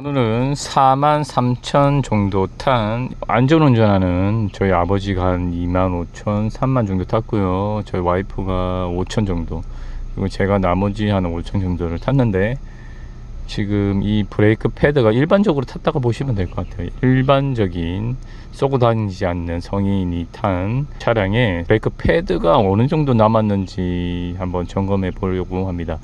오늘은 4만 3천 정도 탄 안전운전하는 저희 아버지가 한 2만 5천, 3만 정도 탔고요. 저희 와이프가 5천 정도. 그리고 제가 나머지 한 5천 정도를 탔는데 지금 이 브레이크 패드가 일반적으로 탔다고 보시면 될 것 같아요. 일반적인 쏘고 다니지 않는 성인이 탄 차량에 브레이크 패드가 어느 정도 남았는지 한번 점검해 보려고 합니다.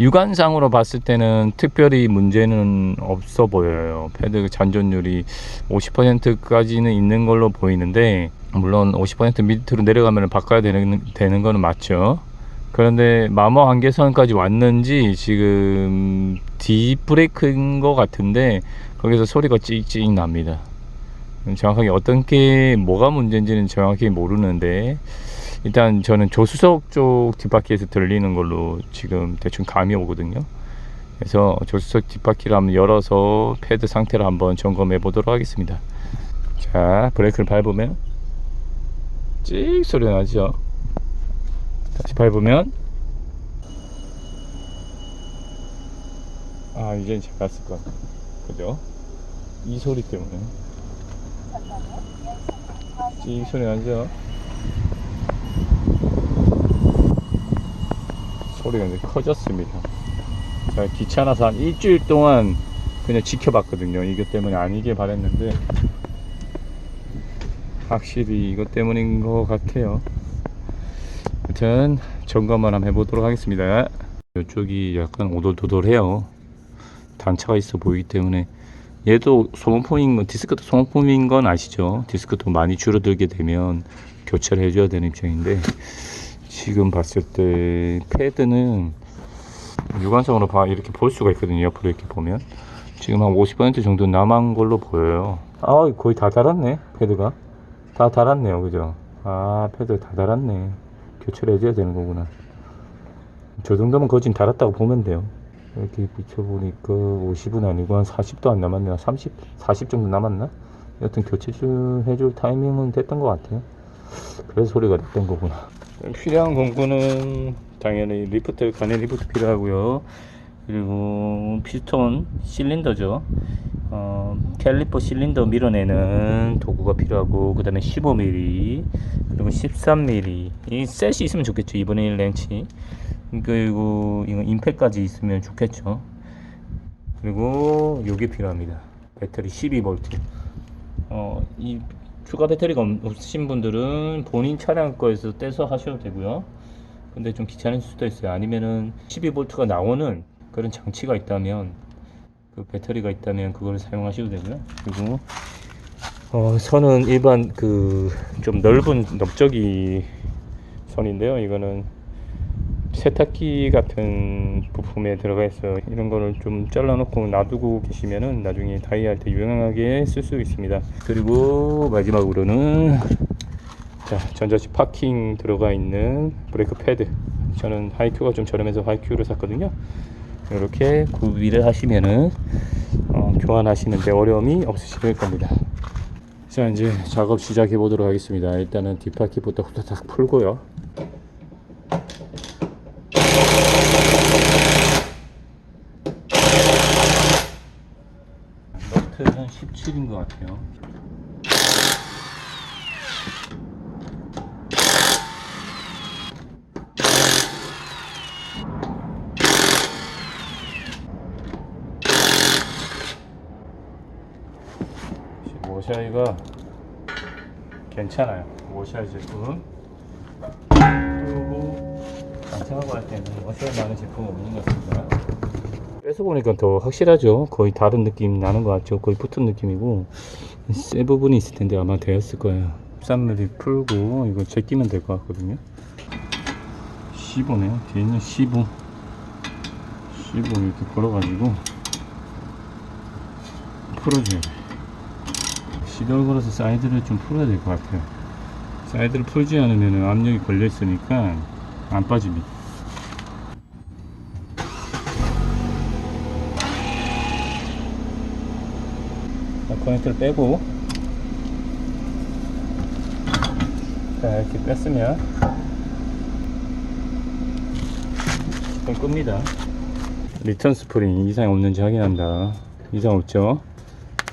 육안상으로 봤을 때는 특별히 문제는 없어 보여요. 패드 잔존율이 50%까지는 있는 걸로 보이는데 물론 50% 밑으로 내려가면 바꿔야 되는 되는 거는 맞죠. 그런데 마모 한계선까지 왔는지 지금 뒷브레이크인 것 같은데 거기서 소리가 찍찍 납니다. 정확하게 어떤 게 뭐가 문제인지는 정확히 모르는데 일단 저는 조수석 쪽 뒷바퀴에서 들리는 걸로 지금 대충 감이 오거든요. 그래서 조수석 뒷바퀴를 한번 열어서 패드 상태를 한번 점검해 보도록 하겠습니다. 자 브레이크를 밟으면 찍 소리 나죠. 다시 밟으면. 아 이제 잘 갔을 거야 그죠? 이 소리 때문에. 이 소리 나죠? 소리가 이제 커졌습니다. 자 귀찮아서 한 일주일 동안 그냥 지켜봤거든요. 이것 때문에 아니길 바랬는데 확실히 이것 때문인 것 같아요 아무튼 점검을 한번 해보도록 하겠습니다. 이쪽이 약간 오돌도돌해요. 단차가 있어 보이기 때문에. 얘도 소모품인 건 디스크도 소모품인 건 아시죠? 디스크도 많이 줄어들게 되면 교체를 해줘야 되는 입장인데 지금 봤을 때 패드는 육안성으로 봐 이렇게 볼 수가 있거든요. 옆으로 이렇게 보면. 지금 한 50% 정도 남은 걸로 보여요. 아 거의 다 달았네 패드가. 다 달았네요 그죠? 아 패드 다 달았네 교체를 해줘야 되는 거구나. 저 정도면 거진 달았다고 보면 돼요. 이렇게 비춰보니까 50은 아니고 한 40도 안 남았나 30, 40 정도 남았나? 여튼 교체 좀 해줄 타이밍은 됐던 것 같아요. 그래서 소리가 났던 거구나. 필요한 공구는 당연히 리프트 간에 리프트 필요하고요. 그리고 피스톤 실린더죠 어, 캘리퍼 실린더 밀어내는 도구가 필요하고 그 다음에 15mm 그리고 13mm 이 셋이 있으면 좋겠죠 2분의 1 렌치 그리고 이거 임팩까지 있으면 좋겠죠. 그리고 요게 필요합니다. 배터리 12V 어, 이 추가 배터리가 없- 없으신 분들은 본인 차량 거에서 떼서 하셔도 되고요. 근데 좀 귀찮을 수도 있어요. 아니면은 12V가 나오는 그런 장치가 있다면 그 배터리가 있다면 그걸 사용하셔도 되고요. 그리고 어, 선은 일반 그 좀 넓은 넓적이 선인데요. 이거는 세탁기 같은 부품에 들어가 있어 이런 거를 좀 잘라 놓고 놔두고 계시면은 나중에 다이할 때 유용하게 쓸 수 있습니다. 그리고 마지막으로는 자 전자식 파킹 들어가 있는 브레이크 패드. 저는 하이큐가 좀 저렴해서 하이큐를 샀거든요 이렇게 구비를 하시면은 어, 교환하시는데 어려움이 없으실 겁니다. 자 이제 작업 시작해 보도록 하겠습니다. 일단은 뒷바퀴부터 후다닥 풀고요. 너트는 17인 것 같아요. 모샤이가 괜찮아요. 모샤이 제품. 그리고 장착하고 할 때는 모샤이 많은 제품 없는 것 같습니다. 빼서 보니까 더 확실하죠. 거의 다른 느낌 나는 것 같죠. 거의 붙은 느낌이고 쇠 부분이 있을 텐데 아마 되었을 거예요. 13mm 풀고 이거 제끼면 될 것 같거든요. 15네요. 뒤에 있는 15. 15 이렇게 걸어가지고 풀어줘야 돼. 시도를 걸어서 사이드를 좀 풀어야 될 것 같아요. 사이드를 풀지 않으면 압력이 걸려 있으니까 안 빠집니다. 자, 커넥터를 빼고 자 이렇게 뺐으면 시동 끕니다 리턴 스프링 이상이 없는지 확인한다 이상 없죠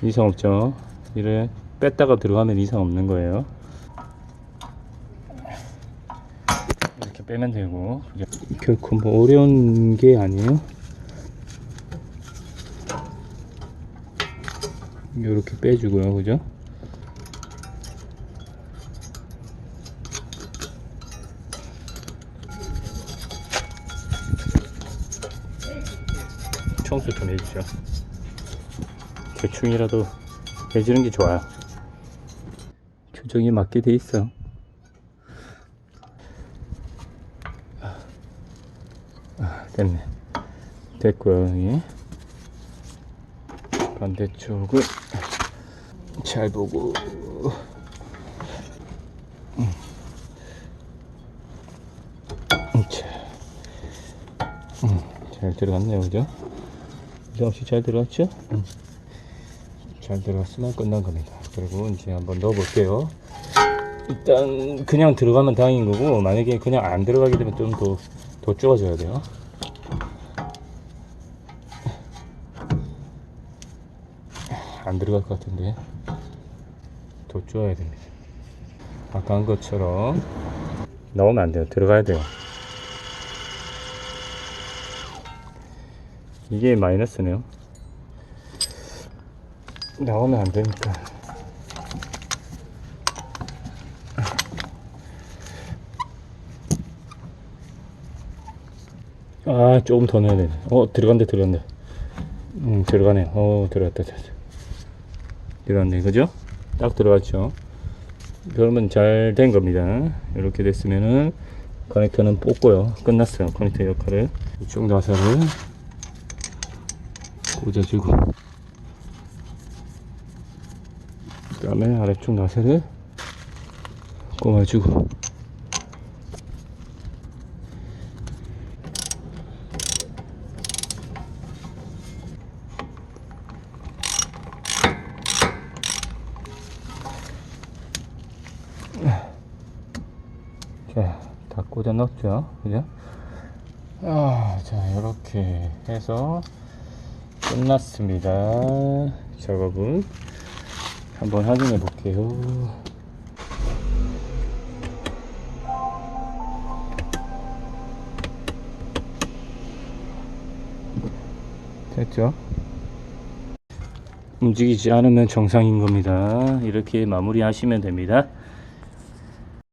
이상 없죠 이래 뺐다가 들어가면 이상 없는 거예요. 이렇게 빼면 되고? 결코 뭐 어려운 게 아니에요. 이렇게 빼주고요 그죠? 청소 좀 해주죠 대충이라도 해주는 게 좋아요 조정이 맞게 돼 있어 아, 됐네 됐고요 여기 반대쪽을 잘 보고 음. 음, 자. 음, 잘 들어갔네요 그죠? 없이 잘 들어갔죠? 음. 잘 들어갔으면 끝난 겁니다. 그리고 이제 한번 넣어 볼게요. 일단 그냥 들어가면 다행인 거고 만약에 그냥 안 들어가게 되면 좀 더 더 쪼아줘야 돼요. 안 들어갈 것 같은데 더 쪼아야 됩니다. 아까 한 것처럼 나오면 안 돼요. 들어가야 돼요. 이게 마이너스네요 나오면 안 되니까. 아 조금 더 넣어야 되네. 어 들어간대 들어간대 음 들어가네. 어 들어갔다 들어갔다 들어갔네 그죠? 딱 들어갔죠. 그러면 잘 된 겁니다. 이렇게 됐으면은 커넥터는 뽑고요. 끝났어요 커넥터 역할을. 이쪽 나사를 꽂아주고 그 다음에 아래쪽 나사를 꼽아주고 자, 다 꽂아 넣었죠. 그죠? 아, 자, 이렇게 해서 끝났습니다. 작업은 한번 확인해 볼게요. 됐죠? 움직이지 않으면 정상인 겁니다. 이렇게 마무리 하시면 됩니다.